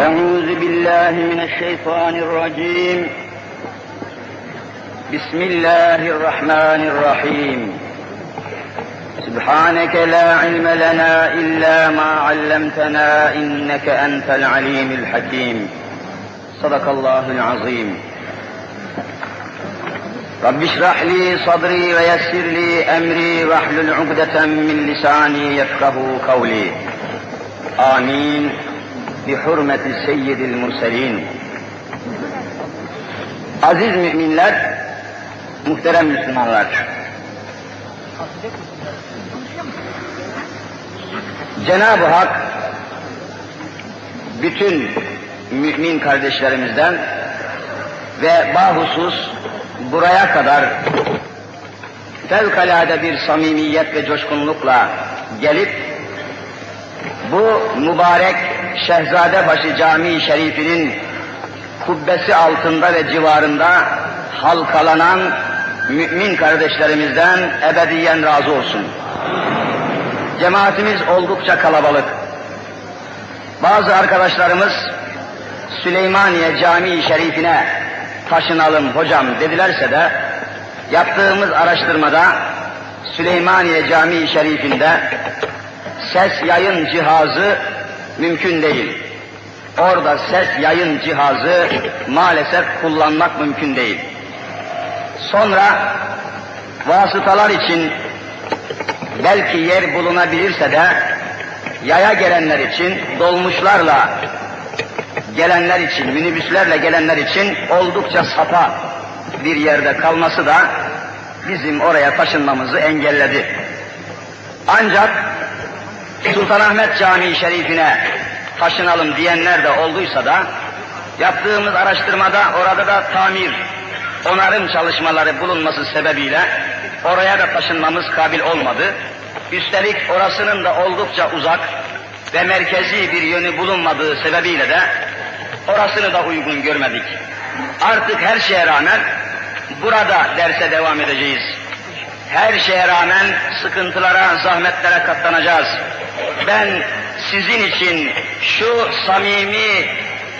أعوذ بالله من الشيطان الرجيم. بسم الله الرحمن الرحيم. سبحانك لا علم لنا إلا ما علمتنا إنك أنت العليم الحكيم. صدق الله العظيم. رب اشرح لي صدري ويسر لي أمري واحلل عقدة من لساني يفقه قولي. آمين. بحرمة سيد المرسلين Aziz müminler, muhterem Müslümanlar. Cenab-ı Hak bütün mümin kardeşlerimizden ve bahusus buraya kadar fevkalade bir samimiyet ve coşkunlukla gelip bu mübarek Şehzadebaşı Camii Şerifi'nin kubbesi altında ve civarında halkalanan mümin kardeşlerimizden ebediyen razı olsun. Cemaatimiz oldukça kalabalık. Bazı arkadaşlarımız Süleymaniye Camii Şerifine taşınalım hocam dedilerse de yaptığımız araştırmada Süleymaniye Camii Şerifinde ses yayın cihazı mümkün değil. Orada ses yayın cihazı maalesef kullanmak mümkün değil. Sonra vasıtalar için belki yer bulunabilirse de yaya gelenler için dolmuşlarla gelenler için, minibüslerle gelenler için oldukça sapa bir yerde kalması da bizim oraya taşınmamızı engelledi. Ancak Sultanahmet Camii Şerifine taşınalım diyenler de olduysa da yaptığımız araştırmada orada da tamir, onarım çalışmaları bulunması sebebiyle oraya da taşınmamız kabil olmadı. Üstelik orasının da oldukça uzak ve merkezi bir yönü bulunmadığı sebebiyle de orasını da uygun görmedik. Artık her şeye rağmen burada derse devam edeceğiz. Her şeye rağmen sıkıntılara, zahmetlere katlanacağız. Ben sizin için şu samimi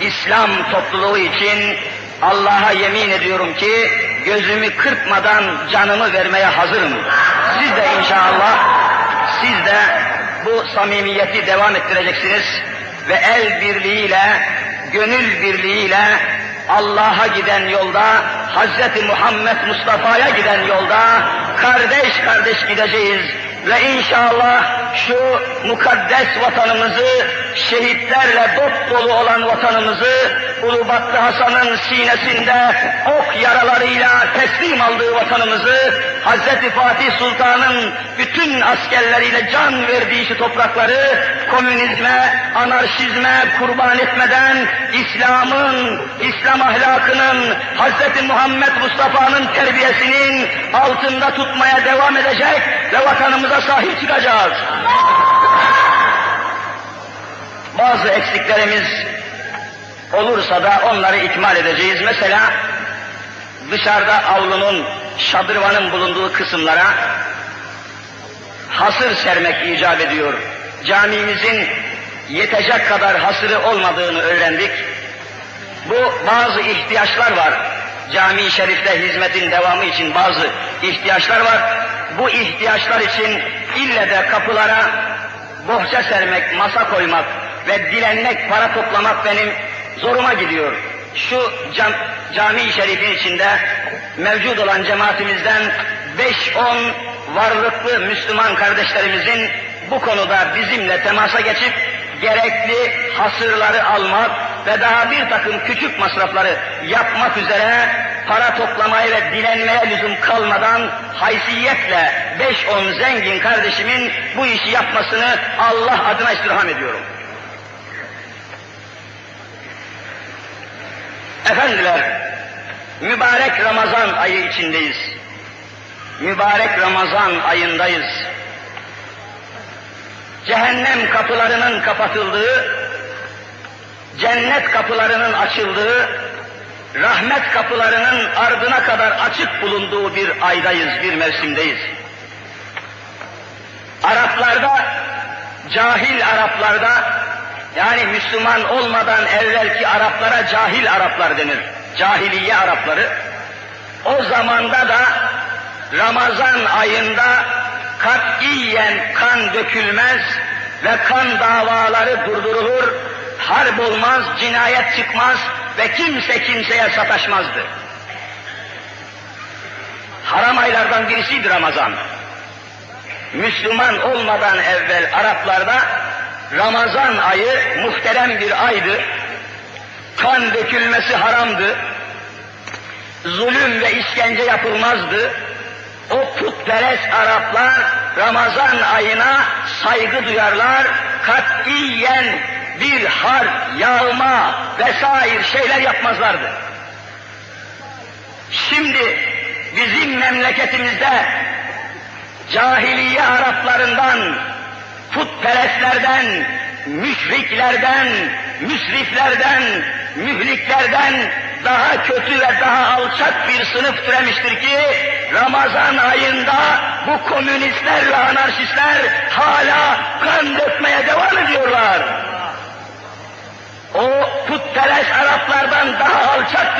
İslam topluluğu için Allah'a yemin ediyorum ki gözümü kırpmadan canımı vermeye hazırım. Siz de inşallah siz de bu samimiyeti devam ettireceksiniz ve el birliğiyle, gönül birliğiyle Allah'a giden yolda, Hz. Muhammed Mustafa'ya giden yolda kardeş kardeş gideceğiz ve inşallah şu mukaddes vatanımızı, şehitlerle dop dolu olan vatanımızı, Ulubatlı Hasan'ın sinesinde ok yaralarıyla teslim aldığı vatanımızı, Hz. Fatih Sultan'ın bütün askerleriyle can verdiği şu toprakları, komünizme, anarşizme kurban etmeden, İslam'ın, İslam ahlakının, Hz. Muhammed Mustafa'nın terbiyesinin altında tutmaya devam edecek ve vatanımıza sahip çıkacağız. Bazı eksiklerimiz olursa da onları ikmal edeceğiz. Mesela dışarıda avlunun, şadırvanın bulunduğu kısımlara hasır sermek icap ediyor. Camimizin yetecek kadar hasırı olmadığını öğrendik. Bu bazı ihtiyaçlar var. Cami-i Şerif'te hizmetin devamı için bazı ihtiyaçlar var. Bu ihtiyaçlar için ille de kapılara bohça sermek, masa koymak ve dilenmek, para toplamak benim zoruma gidiyor. Şu cam, cami-i şerifin içinde mevcut olan cemaatimizden 5-10 varlıklı Müslüman kardeşlerimizin bu konuda bizimle temasa geçip gerekli hasırları almak ve daha bir takım küçük masrafları yapmak üzere para toplamaya ve dilenmeye lüzum kalmadan haysiyetle 5-10 zengin kardeşimin bu işi yapmasını Allah adına istirham ediyorum. Efendiler, mübarek Ramazan ayı içindeyiz. Mübarek Ramazan ayındayız. Cehennem kapılarının kapatıldığı, cennet kapılarının açıldığı, rahmet kapılarının ardına kadar açık bulunduğu bir aydayız, bir mevsimdeyiz. Araplarda, cahil Araplarda Yani Müslüman olmadan evvelki Araplara cahil Araplar denir. Cahiliye Arapları. O zamanda da Ramazan ayında katiyen kan dökülmez ve kan davaları durdurulur, harp olmaz, cinayet çıkmaz ve kimse kimseye sataşmazdı. Haram aylardan birisiydi Ramazan. Müslüman olmadan evvel Araplarda Ramazan ayı muhterem bir aydı. Kan dökülmesi haramdı. Zulüm ve işkence yapılmazdı. O putperest Araplar Ramazan ayına saygı duyarlar, katiyen bir harp, yağma vesaire şeyler yapmazlardı. Şimdi bizim memleketimizde cahiliye Araplarından, putperestlerden, müşriklerden, müsriflerden, mühliklerden daha kötü ve daha alçak bir sınıf türemiştir ki Ramazan ayında bu komünistler ve anarşistler hala kan dökmeye devam ediyorlar. O putperest Araplardan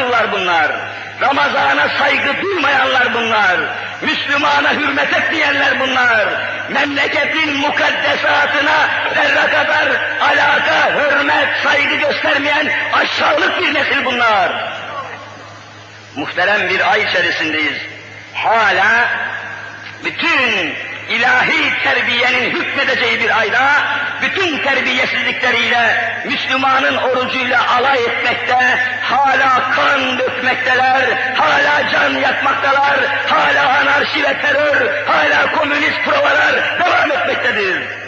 alçaktırlar bunlar. Ramazana saygı duymayanlar bunlar. Müslümana hürmet etmeyenler bunlar. Memleketin mukaddesatına zerre kadar alaka, hürmet, saygı göstermeyen aşağılık bir nesil bunlar. Muhterem bir ay içerisindeyiz. Hala bütün ilahi terbiyenin hükmedeceği bir ayda bütün terbiyesizlikleriyle Müslümanın orucuyla alay etmekte, hala kan dökmekteler, hala can yakmaktalar, hala anarşi ve terör, hala komünist provalar devam etmektedir.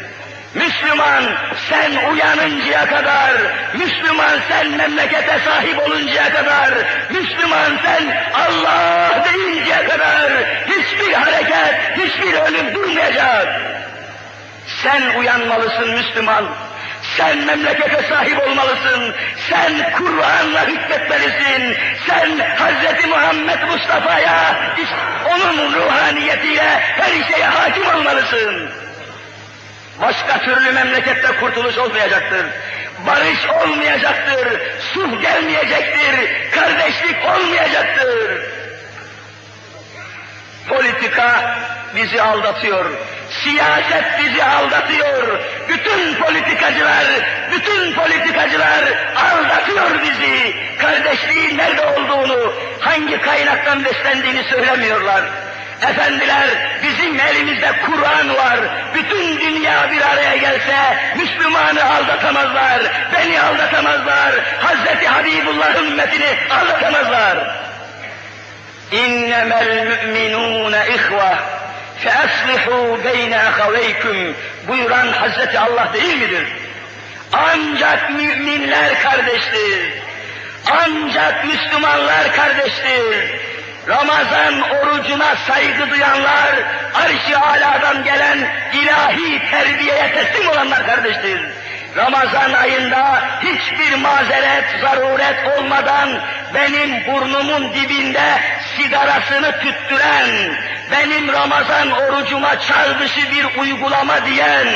Müslüman sen uyanıncaya kadar, Müslüman sen memlekete sahip oluncaya kadar, Müslüman sen Allah deyinceye kadar hiçbir hareket, hiçbir. Sen uyanmalısın Müslüman. Sen memlekete sahip olmalısın. Sen Kur'an'la hükmetmelisin. Sen Hz. Muhammed Mustafa'ya, onun ruhaniyetiyle her şeye hakim olmalısın. Başka türlü memlekette kurtuluş olmayacaktır. Barış olmayacaktır. Sulh gelmeyecektir. Kardeşlik olmayacaktır. Politika bizi aldatıyor. Siyaset bizi aldatıyor. Bütün politikacılar, bütün politikacılar aldatıyor bizi. Kardeşliğin nerede olduğunu, hangi kaynaktan beslendiğini söylemiyorlar. Efendiler bizim elimizde Kur'an var. Bütün dünya bir araya gelse Müslümanı aldatamazlar. Beni aldatamazlar. Hazreti Habibullah'ın ümmetini aldatamazlar. İnnemel müminûne ihve feaslihu beyne ahaveykum buyuran Hazreti Allah değil midir? Ancak müminler kardeştir. Ancak Müslümanlar kardeştir. Ramazan orucuna saygı duyanlar, arş-ı aladan gelen ilahi terbiyeye teslim olanlar kardeştir. Ramazan ayında hiçbir mazeret, zaruret olmadan benim burnumun dibinde sigarasını tüttüren, benim Ramazan orucuma çağ bir uygulama diyen,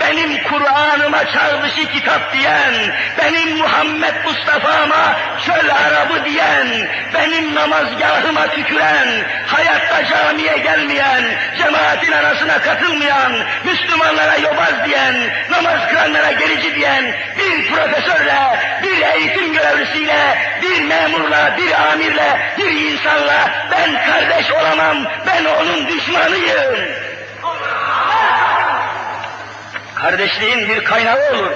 benim Kur'an'ıma çağ dışı kitap diyen, benim Muhammed Mustafa'ma çöl Arabı diyen, benim namazgahıma tüküren, hayatta camiye gelmeyen, cemaatin arasına katılmayan, Müslümanlara yobaz diyen, namaz kılanlara gerici diyen bir profesörle, memurla, bir amirle, bir insanla ben kardeş olamam, ben onun düşmanıyım. Kardeşliğin bir kaynağı olur.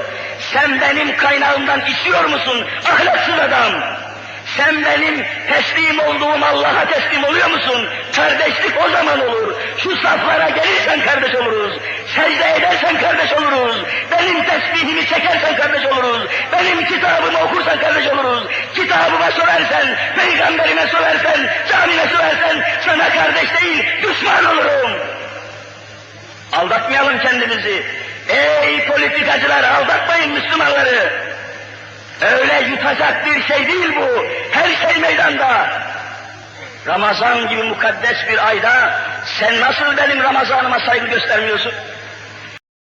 Sen benim kaynağımdan içiyor musun ahlaksız adam? Sen benim teslim olduğum Allah'a teslim oluyor musun? Kardeşlik o zaman olur. Şu saflara gelirsen kardeş oluruz. Secde edersen kardeş oluruz. Benim tesbihimi çekersen kardeş oluruz. Benim kitabımı okursan kardeş oluruz. Kitabıma söversen, peygamberime söversen, camime söversen sana kardeş değil, düşman olurum. Aldatmayalım kendimizi. Ey politikacılar aldatmayın Müslümanları. Öyle yutacak bir şey değil bu. Her şey meydanda. Ramazan gibi mukaddes bir ayda sen nasıl benim Ramazanıma saygı göstermiyorsun?